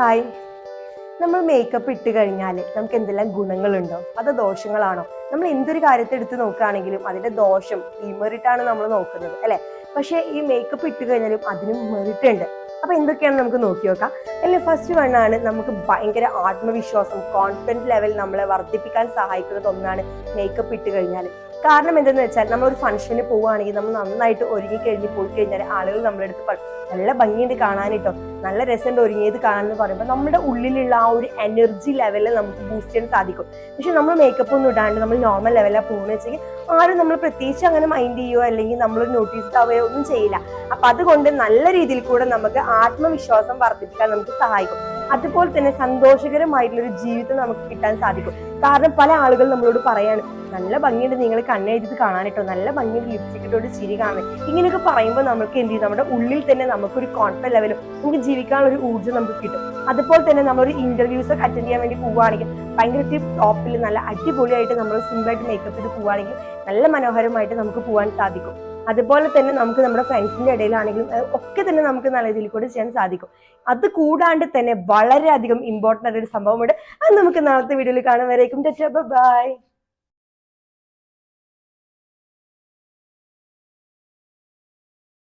Hi. നമ്മൾ makeup ഇട്ട് കഴിഞ്ഞാൽ നമുക്ക് എന്തെല്ലാം ഗുണങ്ങളുണ്ടോ? അത് ദോഷങ്ങളാണോ? നമ്മൾ എന്തൊരു കാര്യത്തെ എടുത്ത് നോക്കുകയാണെങ്കിലും അതിന്റെ ദോഷം ഇമെറിറ്റാണ് നമ്മൾ നോക്കുന്നത് അല്ലെ? പക്ഷേ ഈ മേക്കപ്പ് ഇട്ട് കഴിഞ്ഞാലും അതിനും മെറിറ്റ് ഉണ്ട് അപ്പൊ എന്തൊക്കെയാണ് നമുക്ക് നോക്കി നോക്കാം. അല്ലെ ഫസ്റ്റ് വണ്ണാണ് നമുക്ക് ഭയങ്കര ആത്മവിശ്വാസം കോൺഫിഡൻസ് ലെവൽ നമ്മളെ വർദ്ധിപ്പിക്കാൻ സഹായിക്കുന്നത് ഒന്നാണ് മേക്കപ്പ് ഇട്ട് കഴിഞ്ഞാൽ. കാരണം എന്തെന്ന് വെച്ചാൽ നമ്മൾ ഒരു ഫംഗ്ഷന് പോവുകയാണെങ്കിൽ നമ്മൾ നന്നായിട്ട് ഒരുങ്ങി കഴിഞ്ഞ് പോയി കഴിഞ്ഞാൽ ആളുകൾ നമ്മുടെ അടുത്ത് നല്ല ഭംഗിയുണ്ട് കാണാനിട്ടോ നല്ല രസമുണ്ട് ഒരുങ്ങിയത് കാണാനെന്ന് പറയുമ്പോൾ നമ്മുടെ ഉള്ളിലുള്ള ആ ഒരു എനർജി ലെവലിൽ നമുക്ക് ബൂസ്റ്റ് ചെയ്യാൻ സാധിക്കും. പക്ഷെ നമ്മൾ മേക്കപ്പ് ഒന്നും ഇടാണ്ട് നമ്മൾ നോർമൽ ലെവലിലാണ് പോകുന്നത് വെച്ചെങ്കിൽ ആരും നമ്മൾ പ്രത്യേകിച്ച് അങ്ങനെ മൈൻഡ് ചെയ്യുകയോ അല്ലെങ്കിൽ നമ്മൾ നോട്ടീസ് ആവുകയോ ഒന്നും ചെയ്യില്ല. അപ്പൊ അതുകൊണ്ട് നല്ല രീതിയിൽ കൂടെ നമുക്ക് ആത്മവിശ്വാസം വർദ്ധിപ്പിക്കാൻ നമുക്ക് സഹായിക്കും. അതുപോലെ തന്നെ സന്തോഷകരമായിട്ടുള്ള ഒരു ജീവിതം നമുക്ക് കിട്ടാൻ സാധിക്കും. കാരണം പല ആളുകൾ നമ്മളോട് പറയാണ് നല്ല ഭംഗിയുണ്ട് നിങ്ങൾ കണ്ണെഴുതി കാണാനിട്ടോ? നല്ല ഭംഗിയുണ്ട് ലിപ്സ്റ്റിക് ഇട്ടോട് ചിരി കാണാൻ. ഇങ്ങനെയൊക്കെ പറയുമ്പോൾ നമുക്ക് എന്ത് ചെയ്യും? നമ്മുടെ ഉള്ളിൽ തന്നെ നമുക്കൊരു കോൺഫിഡൻസ് ലെവലും നമുക്ക് ജീവിക്കാനുള്ള ഒരു ഊർജം നമുക്ക് കിട്ടും. അതുപോലെ തന്നെ നമ്മളൊരു ഇന്റർവ്യൂസ് ഒക്കെ അറ്റൻഡ് ചെയ്യാൻ വേണ്ടി പോവുകയാണെങ്കിൽ ഭയങ്കര ടോപ്പിൽ നല്ല അടിപൊളിയായിട്ട് നമ്മൾ സിമ്പിളായിട്ട് മേക്കപ്പ് ചെയ്ത് പോവുകയാണെങ്കിൽ നല്ല മനോഹരമായിട്ട് നമുക്ക് പോകാൻ സാധിക്കും. അതുപോലെ തന്നെ നമുക്ക് നമ്മുടെ ഫ്രണ്ട്സിന്റെ ഇടയിലാണെങ്കിലും ഒക്കെ തന്നെ നമുക്ക് നല്ല രീതിയിൽ കൂടെ ചെയ്യാൻ സാധിക്കും. അത് കൂടാണ്ട് തന്നെ വളരെയധികം ഇമ്പോർട്ടന്റ് ആയിട്ടൊരു സംഭവമുണ്ട്. അത് നമുക്ക് നാളത്തെ വീഡിയോയിൽ കാണാൻ വരേക്കും ബൈ.